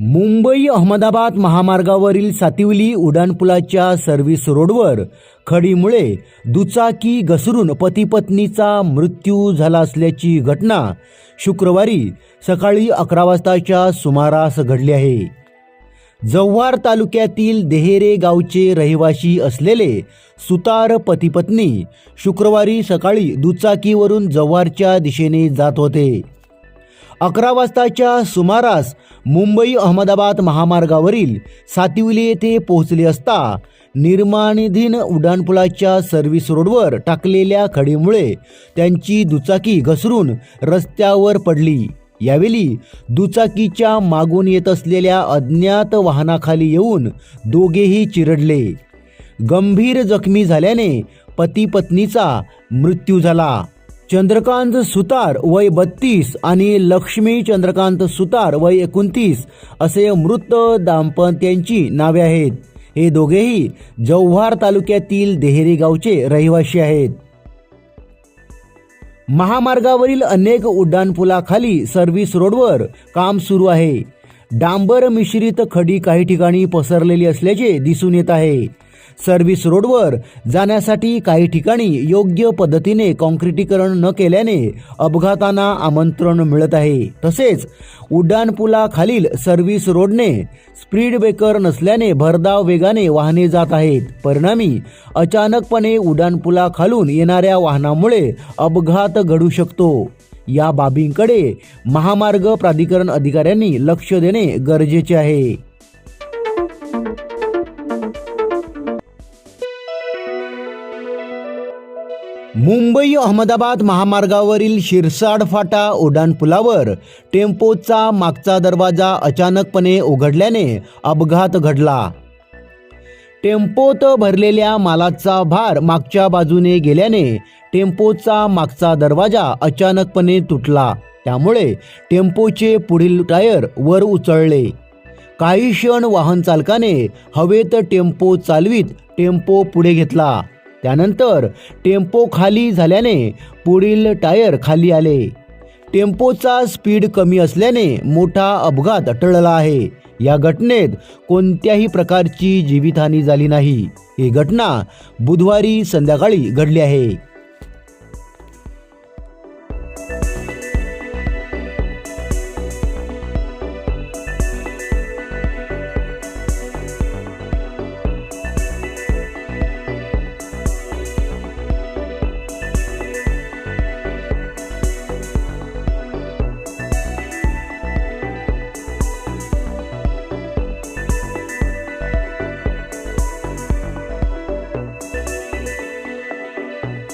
मुंबई अहमदाबाद महामार्गावरील सातिवली उड्डाणपुलाच्या सर्व्हिस रोडवर खडीमुळे दुचाकी घसरून पतीपत्नीचा मृत्यू झाला असल्याची घटना शुक्रवारी सकाळी अकरा वाजताच्या सुमारास घडली आहे. जव्हार तालुक्यातील देहेरे गावचे रहिवासी असलेले सुतार पतीपत्नी शुक्रवारी सकाळी दुचाकीवरून जव्हारच्या दिशेने जात होते. अकरा वाजताच्या सुमारास मुंबई अहमदाबाद महामार्गावरील सातिवली येथे पोहोचले असता निर्माणाधीन उड्डाणपुलाच्या सर्व्हिस रोडवर टाकलेल्या खडीमुळे त्यांची दुचाकी घसरून रस्त्यावर पडली. यावेळी दुचाकीच्या मागून येत असलेल्या अज्ञात वाहनाखाली येऊन दोघेही चिरडले. गंभीर जखमी झाल्याने पती पत्नीचा मृत्यू झाला. चंद्रकांत सुतार वय बत्तीस आणि लक्ष्मी चंद्रकांत सुतार वय एकोणतीस असे मृत दाम्पत्यांची नावे आहेत. हे दोघेही जव्हार तालुक्यातील देहेरी गावचे रहिवासी आहेत. महामार्गावरील अनेक उड्डाणपुलाखाली सर्व्हिस रोडवर काम सुरू आहे. डांबर मिश्रित खडी काही ठिकाणी पसरलेली असल्याचे दिसून येत आहे. सर्व्हिस रोडवर जाण्यासाठी काही ठिकाणी योग्य पद्धतीने कॉन्क्रिटीकरण न केल्याने अपघातांना आमंत्रण मिळत आहे. तसेच उड्डाणपुलाखालील सर्व्हिस रोडने स्पीड ब्रेकर नसल्याने भरधाव वेगाने वाहने जात आहेत. परिणामी अचानकपणे उड्डाणपुलाखालून येणाऱ्या वाहनामुळे अपघात घडू शकतो. या बाबींकडे महामार्ग प्राधिकरण अधिकाऱ्यांनी लक्ष देणे गरजेचे आहे. मुंबई अहमदाबाद महामार्गावरील शिरसाड फाटा उड्डाणपुलावर टेम्पोचा मागचा दरवाजा अचानकपणे उघडल्याने अपघात घडला. टेम्पोत भरलेल्या मालाचा भार मागच्या बाजूने गेल्याने टेम्पोचा मागचा दरवाजा अचानकपणे तुटला. त्यामुळे टेम्पोचे पुढील टायर वर उचलले. काही क्षण वाहन चालकाने हवेत टेम्पो चालवीत टेम्पो पुढे घेतला. त्यानंतर टेम्पो खाली झाल्याने पुढील टायर खाली आले. टेम्पोचा स्पीड कमी असल्याने मोठा अपघात टळला आहे. या घटनेत कोणत्याही प्रकारची जीवितहानी झाली नाही. ही घटना बुधवारी संध्याकाळी घडली आहे.